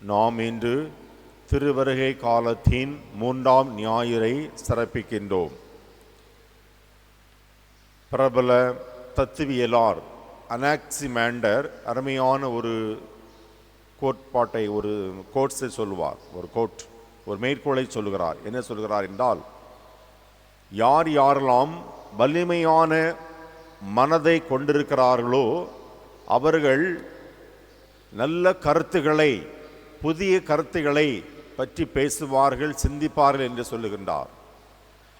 நாம் இன்று திருவருகை காலத்தின் மூன்றாம் ஞாயிறை சிறப்பிக்கின்றோம். பிரபல தத்துவியலார் அனாக்சிமேண்டர் அருமையான ஒரு கோட்பாட்டை ஒரு கோட்ஸை சொல்வார் ஒரு கோட் ஒரு மேற்கோளை சொல்கிறார் என்ன சொல்கிறார் என்றால் யார் யாரெல்லாம் வலிமையான மனதை கொண்டிருக்கிறார்களோ அவர்கள் நல்ல கருத்துக்களை புதிய கருத்துக்களை பற்றி பேசுவார்கள் சிந்திப்பார்கள் என்று சொல்லுகின்றார்.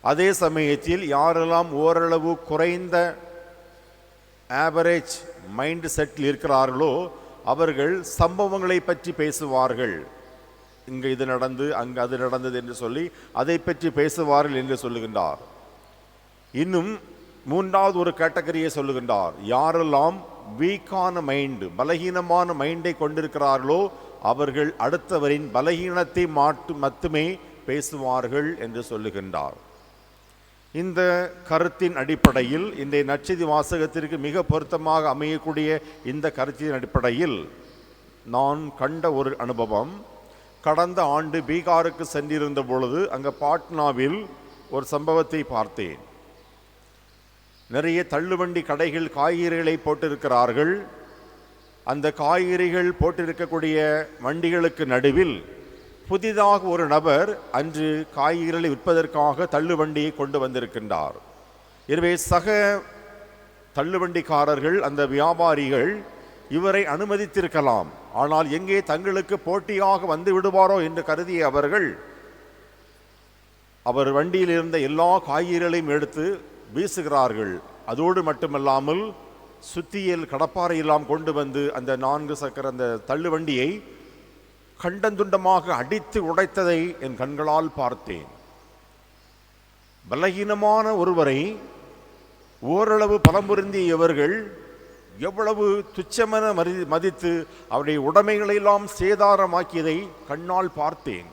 அதே சமயத்தில் யாரெல்லாம் ஓரளவு குறைந்த ஆவரேஜ் மைண்ட் செட்டில் இருக்கிறார்களோ அவர்கள் சம்பவங்களை பற்றி பேசுவார்கள். இங்கு இது நடந்து அங்கு அது நடந்தது என்று சொல்லி அதை பற்றி பேசுவார்கள் என்று சொல்லுகின்றார். இன்னும் மூன்றாவது ஒரு கேட்டகரியை சொல்லுகின்றார். யாரெல்லாம் வீக்கான மைண்டு பலகீனமான மைண்டை கொண்டிருக்கிறார்களோ அவர்கள் அடுத்தவரின் பலகீனத்தை மாட்டு மட்டுமே பேசுவார்கள் என்று சொல்லுகின்றார். இந்த கருத்தின் அடிப்படையில் இன்றைய நற்செய்தி வாசகத்திற்கு மிக பொருத்தமாக அமையக்கூடிய இந்த கருத்தின் அடிப்படையில் நான் கண்ட ஒரு அனுபவம். கடந்த ஆண்டு பீகாருக்கு சென்றிருந்த பொழுது அங்கே பாட்னாவில் ஒரு சம்பவத்தை பார்த்தேன். நிறைய தள்ளுவண்டி கடைகள் காய்கறிகளை போட்டிருக்கிறார்கள். அந்த காய்கறிகள் போட்டிருக்கக்கூடிய வண்டிகளுக்கு நடுவில் புதிதாக ஒரு நபர் அன்று காய்கறிகளை விற்பதற்காக தள்ளுவண்டியை கொண்டு வந்திருக்கின்றார். எனவே சக தள்ளுவண்டிக்காரர்கள் அந்த வியாபாரிகள் இவரை அனுமதித்திருக்கலாம். ஆனால் எங்கே தங்களுக்கு போட்டியாக வந்து விடுவாரோ என்று கருதிய அவர்கள் அவர் வண்டியில் இருந்த எல்லா காய்கறிகளையும் எடுத்து வீசுகிறார்கள். அதோடு மட்டுமல்லாமல் சுத்தியல் கடப்பாறை எல்லாம் கொண்டு வந்து அந்த நான்கு சக்கர அந்த தள்ளுவண்டியை கண்டந்துண்டமாக அடித்து உடைத்ததை என் கண்களால் பார்த்தேன். பலகீனமான ஒருவரை ஓரளவு பலமுருந்திய இவர்கள் எவ்வளவு துச்சமென மதி மதித்து அவருடைய உடைமைகளெல்லாம் சேதாரமாக்கியதை கண்ணால் பார்த்தேன்.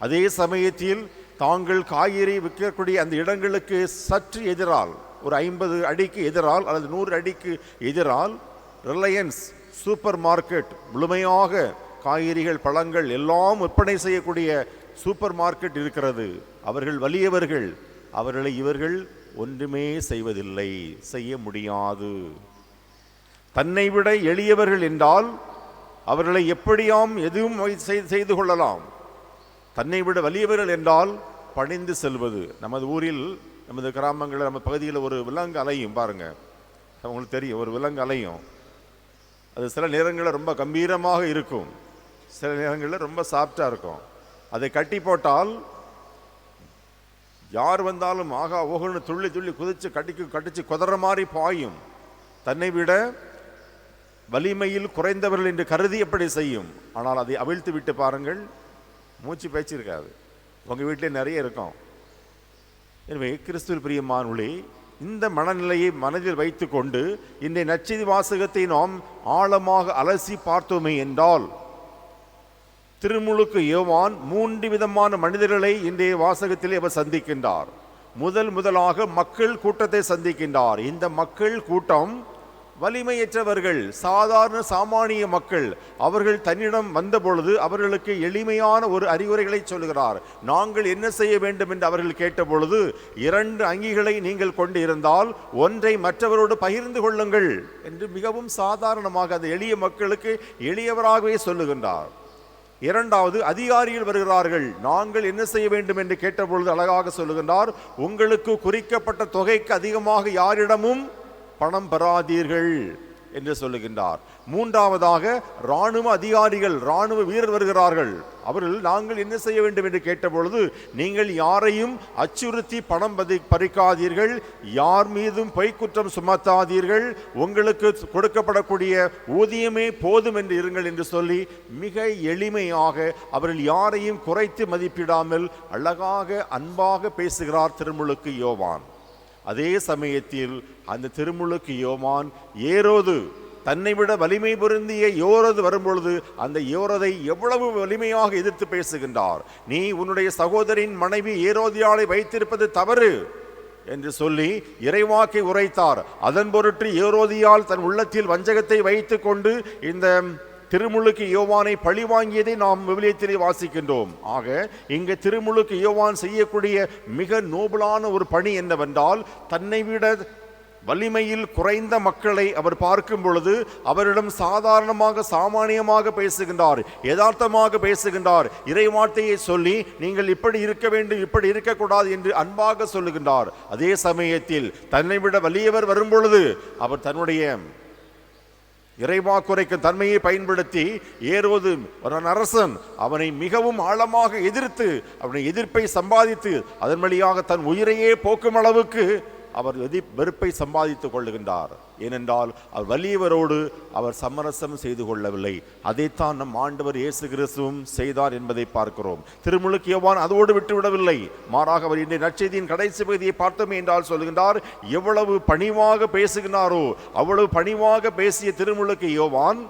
அதே சமயத்தில் தாங்கள் காய்கறி விற்கக்கூடிய அந்த இடங்களுக்கு சற்று எதிரால் ஒரு ஐம்பது அடிக்கு எதிரால் அல்லது நூறு அடிக்கு எதிரால் ரிலையன்ஸ் சூப்பர் மார்க்கெட் முழுமையாக காய்கறிகள் பழங்கள் எல்லாம் விற்பனை செய்யக்கூடிய சூப்பர் மார்க்கெட் இருக்கிறது. அவர்கள் வலியவர்கள். அவர்களை இவர்கள் ஒன்றுமே செய்வதில்லை. செய்ய முடியாது. தன்னை விட எளியவர்கள் என்றால் அவர்களை எப்படியாம் எதுவும் செய்து கொள்ளலாம். தன்னை விட வலியவர்கள் என்றால் பணிந்து செல்வது. நமது ஊரில் நமது கிராமங்களில் நம்ம பகுதியில் ஒரு விலங்கு அலையும் பாருங்கள் அவங்களுக்கு தெரியும் ஒரு விலங்கு அலையும். அது சில நேரங்களில் ரொம்ப கம்பீரமாக இருக்கும். சில நேரங்களில் ரொம்ப சாஃப்டாக இருக்கும். அதை கட்டி போட்டால் யார் வந்தாலும் ஆகா ஓகோன்னு துள்ளி துள்ளி குதித்து கட்டிக்கு கட்டிச்சு குதற மாதிரி பாயும். தன்னை விட வலிமையில் குறைந்தவர்கள் என்று கருதி எப்படி செய்யும்? ஆனால் அதை அவிழ்த்து விட்டு பாருங்கள். மூச்சு பேச்சு இருக்காது. உங்கள் வீட்டிலே நிறைய இருக்கும். எனவே கிறிஸ்துவில் பிரியமானவர்களே இந்த மனநிலையை மனதில் வைத்து கொண்டு இன்றைய நச்செய்தி வாசகத்தை நாம் ஆழமாக அலசி பார்த்தோமே என்றால் திருமுழுக்கு யோவான் மூன்று விதமான மனிதர்களை இன்றைய வாசகத்திலே அவர் சந்திக்கின்றார். முதல் முதலாக மக்கள் கூட்டத்தை சந்திக்கின்றார். இந்த மக்கள் கூட்டம் வலிமையற்றவர்கள் சாதாரண சாமானிய மக்கள் அவர்கள் தன்னிடம் வந்த பொழுது அவர்களுக்கு எளிமையான ஒரு அறிவுரைகளை சொல்லுகிறார் நாங்கள் என்ன செய்ய வேண்டும் என்று அவர்கள் கேட்ட பொழுது இரண்டு அங்கிகளை நீங்கள் கொண்டு இருந்தால் ஒன்றை மற்றவரோடு பகிர்ந்து கொள்ளுங்கள் என்று மிகவும் சாதாரணமாக அந்த எளிய மக்களுக்கு எளியவராகவே சொல்லுகின்றார். இரண்டாவது அதிகாரிகள் வருகிறார்கள். நாங்கள் என்ன செய்ய வேண்டும் என்று கேட்டபொழுது அழகாக சொல்லுகின்றார் உங்களுக்கு குறிக்கப்பட்ட தொகைக்கு அதிகமாக யாரிடமும் பணம் பெறாதீர்கள் என்று சொல்லுகின்றார். மூன்றாவதாக ராணுவ அதிகாரிகள் ராணுவ வீரர் வருகிறார்கள். அவர்கள் நாங்கள் என்ன செய்ய வேண்டும்? என்று கேட்டபொழுது நீங்கள் யாரையும் அச்சுறுத்தி பணம் பதி பறிக்காதீர்கள். யார் மீதும் பொய்க்குற்றம் சுமத்தாதீர்கள். உங்களுக்கு கொடுக்கப்படக்கூடிய ஊதியமே போதும் என்று இருங்கள் என்று சொல்லி மிக எளிமையாக அவர்கள் யாரையும் குறைத்து மதிப்பிடாமல் அழகாக அன்பாக பேசுகிறார் திருமுழுக்கு யோவான். அதே சமயத்தில் அந்த திருமுழுக்கு யோமான் ஏரோது தன்னை விட வலிமை பொருந்திய யோரது வரும்பொழுது அந்த யோரதை எவ்வளவு வலிமையாக எதிர்த்து பேசுகின்றார்? நீ உன்னுடைய சகோதரின் மனைவி ஏரோதியாளை வைத்திருப்பது தவறு என்று சொல்லி இறைவாக்கை உரைத்தார். அதன் பொருட்டு ஏரோதியால் தன் உள்ளத்தில் வஞ்சகத்தை வைத்துக்கொண்டு இந்த திருமுழுக்கு யோவானை பழி வாங்கியதை நாம் விவிலியத்திலே வாசிக்கின்றோம். ஆக இங்கே திருமுழுக்கு யோவான் செய்யக்கூடிய மிக நோபலான ஒரு பணி என்னவென்றால் தன்னை விட வலிமையில் குறைந்த மக்களை அவர் பார்க்கும் பொழுது அவரிடம் சாதாரணமாக சாமானியமாக பேசுகின்றார் யதார்த்தமாக பேசுகின்றார் இறைவார்த்தையை சொல்லி நீங்கள் இப்படி இருக்க வேண்டும் இப்படி இருக்கக்கூடாது என்று அன்பாக சொல்லுகின்றார். அதே சமயத்தில் தன்னை விட வலியவர் வரும் பொழுது அவர் தன்னுடைய இறைவா குறைக்கும் தன்மையை பயன்படுத்தி ஏறுவது ஒரு அரசன் அவனை மிகவும் ஆழமாக எதிர்த்து அவனை எதிர்ப்பை சம்பாதித்து அதன் வழியாக தன் உயிரையே போக்கும் அளவுக்கு அவர் எதி வெறுப்பை சம்பாதித்துக் கொள்ளுகின்றார். ஏனென்றால் அவர் வலியவரோடு அவர் சமரசம் செய்து கொள்ளவில்லை. அதைத்தான் நம் ஆண்டவர் இயேசு கிறிஸ்துவும் செய்தார் என்பதை பார்க்கிறோம். திருமுழுக்கு யோவான் அதோடு விட்டுவிடவில்லை. மாறாக அவர் இன்றைய நற்செய்தியின் கடைசி பகுதியை பார்த்தோமே என்றால் சொல்லுகின்றார் எவ்வளவு பணிவாக பேசுகின்றாரோ அவ்வளவு பணிவாக பேசிய திருமுழுக்கு யோவான்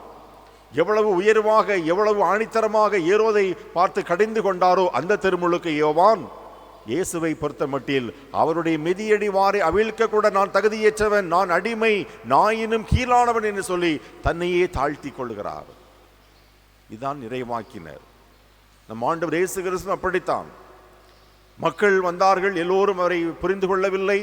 எவ்வளவு உயர்வாக எவ்வளவு ஆணித்தரமாக ஏரோதை பார்த்து கடிந்து கொண்டாரோ அந்த திருமுழுக்கு யோவான். இயேசுவை பொறுத்த மட்டில் அவருடைய மிதியடி வாரை அவிழ்க்க கூட நான் தகுதியேற்றவன் நான் அடிமை நாயினும் கீழானவன் என்று சொல்லி தன்னையே தாழ்த்தி கொள்கிறார் இதுதான் நிறைவாக்கினர். நம் ஆண்டவர் இயேசு கிறிஸ்து அப்படித்தான். மக்கள் வந்தார்கள் எல்லோரும் அவரை புரிந்து கொள்ளவில்லை.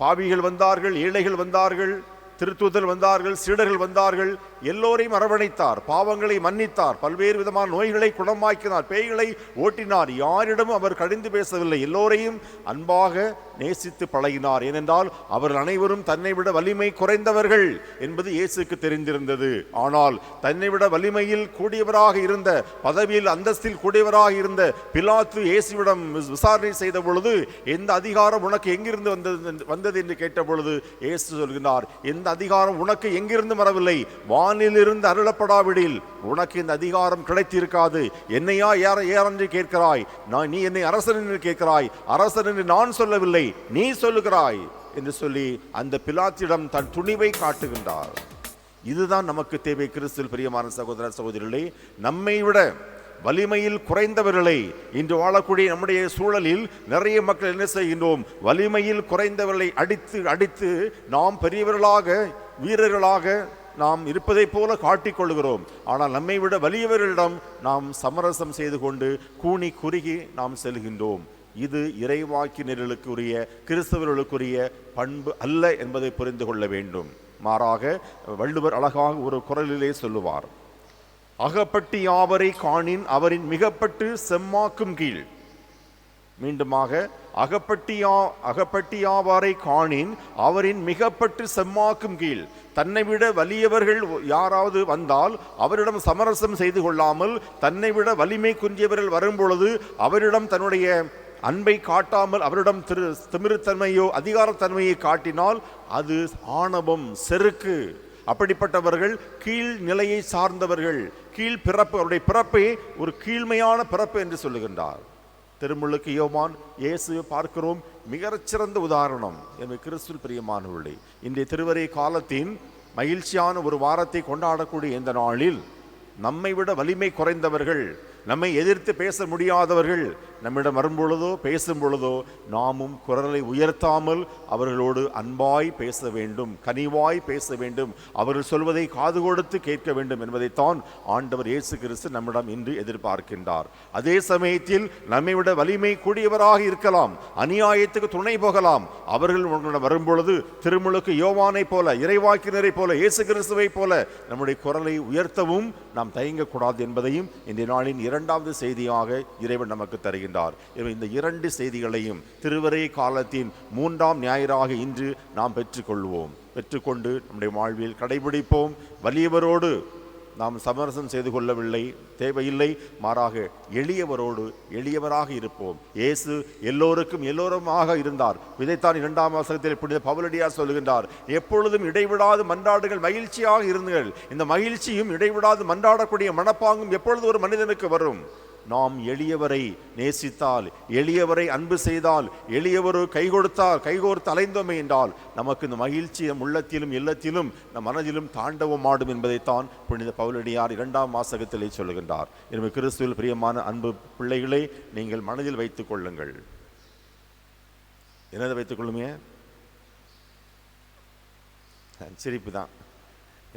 பாவிகள் வந்தார்கள் ஏழைகள் வந்தார்கள் திருத்தூதர் வந்தார்கள் சீடர்கள் வந்தார்கள் எல்லோரையும் அரவணைத்தார் பாவங்களை மன்னித்தார் பல்வேறு விதமான நோய்களை குணமாக்கினார் பேய்களை ஓட்டினார். யாரிடமும் அவர் கடிந்து பேசவில்லை. எல்லோரையும் அன்பாக நேசித்து பழகினார். ஏனென்றால் அவர்கள் அனைவரும் தன்னை விட வலிமை குறைந்தவர்கள் என்பது இயேசுக்கு தெரிந்திருந்தது. ஆனால் தன்னை விட வலிமையில் கூடியவராக இருந்த பதவியில் அந்தஸ்தில் கூடியவராக இருந்த பிலாத்து இயேசுவிடம் விஸ்- விசாரணை செய்த பொழுது எந்த அதிகாரம் உனக்கு எங்கிருந்து வந்தது வந்தது? என்று கேட்ட பொழுது இயேசு சொல்கிறார் எந்த அதிகாரம் உனக்கு எங்கிருந்து வரவில்லை. வா வானிலிருந்து அருளப்படாவிடில். உனக்கு இந்த அதிகாரம் கிடைத்திருக்காது. என்னையா யார ஏறென்று கேட்கிறாய். நான் நீ என்னை அரசன் என்று கேட்கிறாய். அரசன் என்று நான் சொல்லவில்லை. நீ சொல்லுகிறாய் என்று சொல்லி அந்த பிலாத்திடம் தன் துணிவை காட்டுகின்றார். இதுதான் நமக்கு தேவை கிறிஸ்துவில் பிரியமான சகோதர சகோதரிகளே. நம்மை விட வலிமையில் குறைந்தவர்களை. இன்று வாழக்கூடிய நம்முடைய சூழலில் நிறைய மக்கள் என்ன செய்கின்றோம்? வலிமையில் குறைந்தவர்களை அடித்து அடித்து நாம் பெரியவர்களாக வீரர்களாக நாம் இருப்பதைப் போல காட்டிக் கொள்கிறோம் ஆனால் நம்மை விட வலியவர்களிடம் நாம் சமரசம் செய்து கொண்டு கூனி குறுகி நாம் செல்கின்றோம். இது இறைவாக்கினர்களுக்குரிய கிறிஸ்தவர்களுக்குரிய பண்பு அல்ல என்பதை புரிந்து கொள்ள வேண்டும். மாறாக வள்ளுவர் அழகாக ஒரு குரலிலே சொல்லுவார். அகப்பட்டு யாவரை காணின் அவரின் மிகப்பட்டு செம்மாக்கும் கீழ். மீண்டுமாக அகப்பட்டியா அகப்பட்டியாவாரை காணின் அவரின் மிகப்பட்டு செம்மாக்கும் கீழ். தன்னை விட வலியவர்கள் யாராவது வந்தால் அவரிடம் சமரசம் செய்து கொள்ளாமல் தன்னை விட வலிமை குன்றியவர்கள் வரும்பொழுது அவரிடம் தன்னுடைய அன்பை காட்டாமல் அவரிடம் திரு திமிருத்தன்மையோ அதிகாரத்தன்மையை காட்டினால் அது ஆணவம் செருக்கு. அப்படிப்பட்டவர்கள் கீழ் நிலையை சார்ந்தவர்கள். கீழ் பிறப்பு அவருடைய பிறப்பை ஒரு கீழ்மையான பிறப்பு என்று சொல்லுகின்றார். திருமுழுக்கு யோமான் இயேசு பார்க்கிறோம். மிகச்சிறந்த உதாரணம். என்று கிறிஸ்துவில் பிரியமானவர்களே இன்றைய திருவரை காலத்தின் மகிழ்ச்சியான ஒரு வாரத்தை கொண்டாடக்கூடிய இந்த நாளில் நம்மை விட வலிமை குறைந்தவர்கள் நம்மை எதிர்த்து பேச முடியாதவர்கள் நம்மிடம் வரும்பொழுதோ பேசும் பொழுதோ நாமும் குரலை உயர்த்தாமல் அவர்களோடு அன்பாய் பேச வேண்டும் கனிவாய் பேச வேண்டும் அவர்கள் சொல்வதை காது கொடுத்து கேட்க வேண்டும் என்பதைத்தான் ஆண்டவர் இயேசு கிறிஸ்து நம்மிடம் இன்று எதிர்பார்க்கின்றார். அதே சமயத்தில் நம்மை விட வலிமை கூடியவராக இருக்கலாம் அநியாயத்துக்கு துணை போகலாம். அவர்கள் உங்களிடம் வரும்பொழுது திருமுழுக்கு யோவானை போல இறைவாக்கினரை போல இயேசு கிறிஸ்துவை போல நம்முடைய குரலை உயர்த்தவும் நாம் தயங்கக்கூடாது என்பதையும் இந்த நாளின் இரண்டாவது செய்தியாக இறைவன் நமக்கு தருகிறார். எனவே இந்த இரண்டு செய்திகளையும் திருவரை காலத்தின் மூன்றாம் ஞாயிறாக இன்று நாம் பெற்றுக்கொள்வோம். பெற்றுக்கொண்டு நம்முடைய வாழ்வில் கடைபிடிப்போம். வலியவரோடு நாம் சமரசம் செய்து கொள்ளவில்லை. தேவையில்லை. மாறாக எளியவரோடு எளியவராக இருப்போம். இயேசு எல்லோருக்கும் எல்லோருமாக இருந்தார். இதைத்தான் இரண்டாம் வாசகத்தில் புனித பவுலடியார் சொல்லுகின்றார். எப்பொழுதும் இடைவிடாது மன்றாடுகள் மகிழ்ச்சியாக இருந்துங்கள் இந்த மகிழ்ச்சியும் இடைவிடாது மன்றாடக்கூடிய மனப்பாங்கும் எப்பொழுது ஒரு மனிதனுக்கு வரும்? நாம் எளியவரை நேசித்தால் எளியவரை அன்பு செய்தால் எளியவரு கை கொடுத்தால் கைகோர்த்து அலைந்தோமே என்றால் நமக்கு இந்த மகிழ்ச்சி நம் உள்ளத்திலும் இல்லத்திலும் நம் மனதிலும் தாண்டவமாடும் என்பதைத்தான் புனித பவுலடியார் இரண்டாம் வாசகத்திலே சொல்லுகின்றார். எனவே கிறிஸ்துவில் பிரியமான அன்பு பிள்ளைகளை நீங்கள் மனதில் வைத்துக் கொள்ளுங்கள். என்னதை வைத்துக் கொள்ளுமே? சிரிப்பு தான்.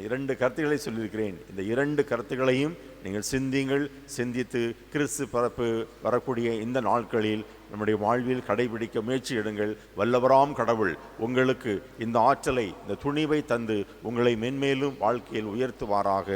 இரண்டு கருத்துக்களை சொல்லியிருக்கிறேன். இந்த இரண்டு கருத்துக்களையும் நீங்கள் சிந்தியுங்கள். சிந்தித்து கிறிஸ்து பரப்பு வரக்கூடிய இந்த நாட்களில் நம்முடைய வாழ்வில் கடைபிடிக்க முயற்சி எடுங்கள். வல்லவராம் கடவுள் உங்களுக்கு இந்த ஆற்றலை இந்த துணிவை தந்து உங்களை மென்மேலும் வாழ்க்கையில் உயர்த்துவாராக.